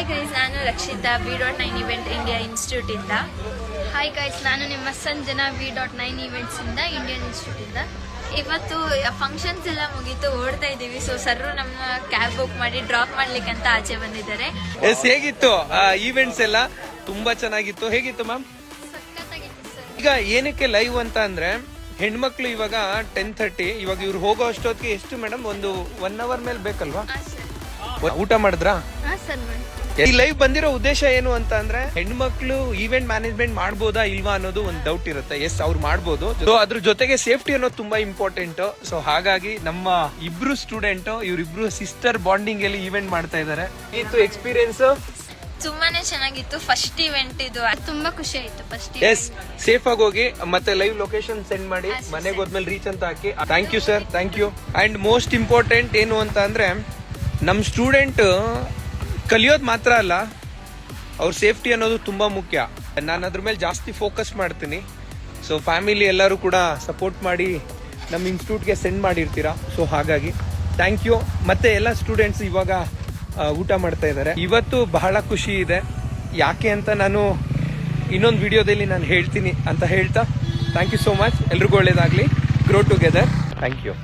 Hi guys ನಾನು Rakshita V dot nine event India institute ಇಂದ. Hi guys ನಾನು ನಿಮ್ಮ Sanjana V dot nine events ಇಂದ Indian institute ಇಂದ. ಇವತ್ತು ಫಂಕ್ಷನ್ಸ್ ಎಲ್ಲ ಮುಗೀತು ಓಡ್ತಾ ಇದ್ದೀವಿ. ಸೊ ಸರ್ ನಮ್ಮ ಕ್ಯಾಬ್ ಬುಕ್ ಮಾಡಿ ಡ್ರಾಪ್ ಮಾಡ್ಲಿಕ್ಕೆ ಅಂತ ಆಚೆ ಬಂದಿದ್ದಾರೆ. ಎಸ್ ಹೇಗಿತ್ತು ಈವೆಂಟ್ಸ್ ಎಲ್ಲ? ತುಂಬಾ ಚೆನ್ನಾಗಿತ್ತು. ಹೇಗಿತ್ತು ಮ್ಯಾಮ್ ಈಗ ಏನಕ್ಕೆ ಲೈವ್ ಅಂತ ಅಂದ್ರೆ ಹೆಣ್ಮಕ್ಳು ಇವಾಗ ಟೆನ್ ಥರ್ಟಿ ಇವಾಗ ಇವ್ರು ಹೋಗೋ ಅಷ್ಟೊತ್ತಿಗೆ ಎಷ್ಟು ಮೇಡಮ್ ಒಂದು ಒನ್ ಅವರ್ ಮೇಲೆ ಬೇಕಲ್ವಾ? ಊಟ ಮಾಡಿದ್ರಾ? ಹಾಂ ಸರ್ ಮೇಡಮ್ ಈ ಲೈವ್ ಬಂದಿರೋ ಉದ್ದೇಶ ಏನು ಅಂತ ಅಂದ್ರೆ ಹೆಣ್ಮಕ್ಳು ಈವೆಂಟ್ ಮ್ಯಾನೇಜ್ಮೆಂಟ್ ಮಾಡ್ಬೋದಾ ಇಲ್ವಾ ಅನ್ನೋದು ಒಂದು ಡೌಟ್ ಇರುತ್ತೆ. ಎಸ್ ಅವ್ರು ಮಾಡ್ಬೋದು. ಸೊ ಅದ್ರ ಜೊತೆಗೆ ಸೇಫ್ಟಿ ಅನ್ನೋದು ತುಂಬಾ ಇಂಪಾರ್ಟೆಂಟ್ ಸೊ ಹಾಗಾಗಿ ನಮ್ಮ ಇಬ್ರು ಸ್ಟೂಡೆಂಟ್ ಇವ್ರಿಬ್ರು ಸಿಸ್ಟರ್ ಬಾಂಡಿಂಗ್ ಅಲ್ಲಿ ಈವೆಂಟ್ ಮಾಡ್ತಾ ಇದ್ದಾರೆ. ಇತ್ತು ಎಕ್ಸ್ಪೀರಿಯನ್ಸ್ ತುಂಬಾನೇ ಚೆನ್ನಾಗಿತ್ತು. ಫಸ್ಟ್ ಇವೆಂಟ್ ಇದು. ತುಂಬಾ ಖುಷಿ ಆಯ್ತು ಫಸ್ಟ್ ಎಸ್ ಸೇಫ್ ಆಗಿ ಹೋಗಿ ಮತ್ತೆ ಲೈವ್ ಲೊಕೇಶನ್ ಸೆಂಡ್ ಮಾಡಿ. ಮನೆಗೆ ಹೋದ್ಮೇಲೆ ರೀಚ್ ಅಂತ ಹಾಕಿ. Thank you sir thank you and most important ಏನು ಅಂತ ಅಂದ್ರೆ ನಮ್ಮ ಸ್ಟೂಡೆಂಟ್ ಕಲಿಯೋದು ಮಾತ್ರ ಅಲ್ಲ, ಅವ್ರ ಸೇಫ್ಟಿ ಅನ್ನೋದು ತುಂಬ ಮುಖ್ಯ. ನಾನು ಅದ್ರ ಮೇಲೆ ಜಾಸ್ತಿ ಫೋಕಸ್ ಮಾಡ್ತೀನಿ. ಸೊ ಫ್ಯಾಮಿಲಿ ಎಲ್ಲರೂ ಕೂಡ ಸಪೋರ್ಟ್ ಮಾಡಿ ನಮ್ಮ ಇನ್ಸ್ಟಿಟ್ಯೂಟ್ಗೆ ಸೆಂಡ್ ಮಾಡಿರ್ತೀರಾ? ಸೊ ಹಾಗಾಗಿ ಥ್ಯಾಂಕ್ ಯು ಮತ್ತೆ ಎಲ್ಲ ಸ್ಟೂಡೆಂಟ್ಸ್ ಇವಾಗ ಊಟ ಮಾಡ್ತಾ ಇದ್ದಾರೆ. ಇವತ್ತು ಬಹಳ ಖುಷಿ ಇದೆ. ಯಾಕೆ ಅಂತ ನಾನು ಇನ್ನೊಂದು ವಿಡಿಯೋದಲ್ಲಿ ನಾನು ಹೇಳ್ತೀನಿ ಅಂತ ಹೇಳ್ತಾ ಥ್ಯಾಂಕ್ ಯು ಸೋ ಮಚ್ ಎಲ್ರಿಗೂ ಒಳ್ಳೇದಾಗಲಿ. Grow together thank you